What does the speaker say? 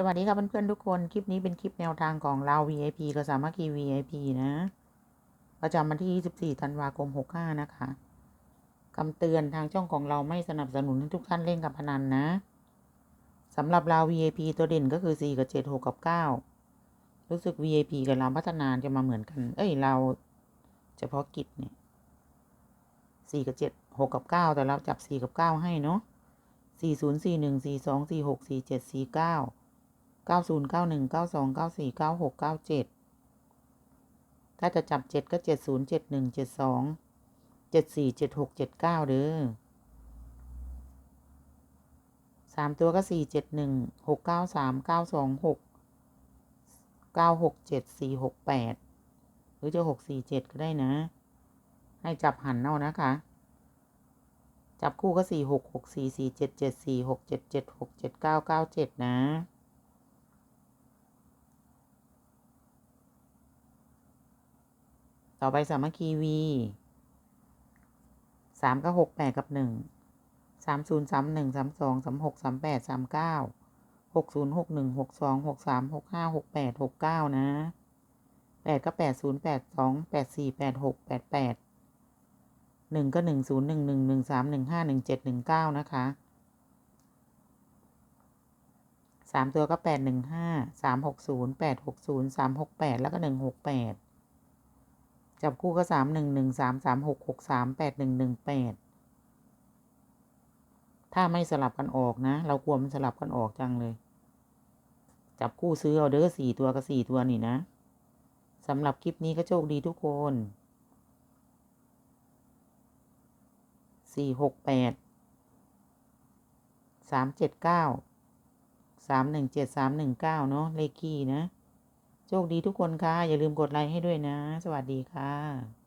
สวัสดีค่ะเพื่อนๆทุกคน คลิปนี้เป็นคลิปแนวทางของเรา VIP กับสามัคคี VIP นะ ประจำวันที่ 24 ธันวาคม 65 นะคะคำเตือนทางช่องของเราไม่สนับสนุนให้ทุกท่านเล่นกับพนันนะสำหรับเรา VIP ตัวเด่นก็คือ 4 กับ 7 6 กับ 9 รู้สึก VIP กับเราพัฒนาจะมาเหมือนกัน เอ้ย เราเฉพาะกิจเนี่ย4กับ 7 6 กับ 9 แต่เราจับ 4 กับ 9 ให้เนาะ4 0 4 1 4 2 4 6 4 7 4 9เก้าศูนย์เก้าหนึ่งเก้าสองเก้าสี่เก้าหกเก้าเจ็ดถ้าจะจับเจ็ดก็เจ็ดศูนย์เจ็ดหนึ่งเจ็ดสองเจ็ดสี่เจ็ดหกเจ็ดเก้าเด้อสามตัวก็สี่เจ็ดหนึ่งหกเก้าสามเก้าสองหกเก้าหกเจ็ดสี่หกแปดหรือจะหกสี่เจ็ดก็ได้นะ ให้จับหันเอานะคะ จับคู่ก็สี่หกหกสี่สี่เจ็ดเจ็ดสี่หกเจ็ดเจ็ดหกเจ็ดเก้าเก้าเจ็ดนะ ต่อไปสามัคคีวีสามกับหกแปดกับหนึ่งสามศูนย์สามหนึ่งสามสองสามหกสามแปดสามเก้าหกศูนย์หกหนึ่งหกสองหกสามหกห้าหกแปดหกเก้านะแปดก็แปดศูนย์แปดสองแปดสี่แปดหกแปดแปดหนึ่งก็หนึ่งศูนย์หนึ่งหนึ่งหนึ่งสามหนึ่งห้าหนึ่งเจ็ดหนึ่งเก้านะคะสามตัวก็แปดหนึ่งห้าสามหกศูนย์แปดหกศูนย์สามหกแปดแล้วก็หนึ่งหกแปด จับคู่ก็สามหนึ่งหนึ่งสามสามหกหกสามแปดหนึ่งหนึ่งแปดถ้าไม่สลับกันออกนะ เรากลัวมันสลับกันออกจังเลย จับคู่ซื้อเอาเด้อสี่ตัวกับสี่ตัวนี่นะสำหรับคลิปนี้ก็โชคดีทุกคนสี่หกแปดสามเจ็ดเก้าสามหนึ่งเจ็ดสามหนึ่งเก้าเนาะเลขคี่นะ โชคดีทุกคนค่ะ อย่าลืมกดไลค์ให้ด้วยนะ สวัสดีค่ะ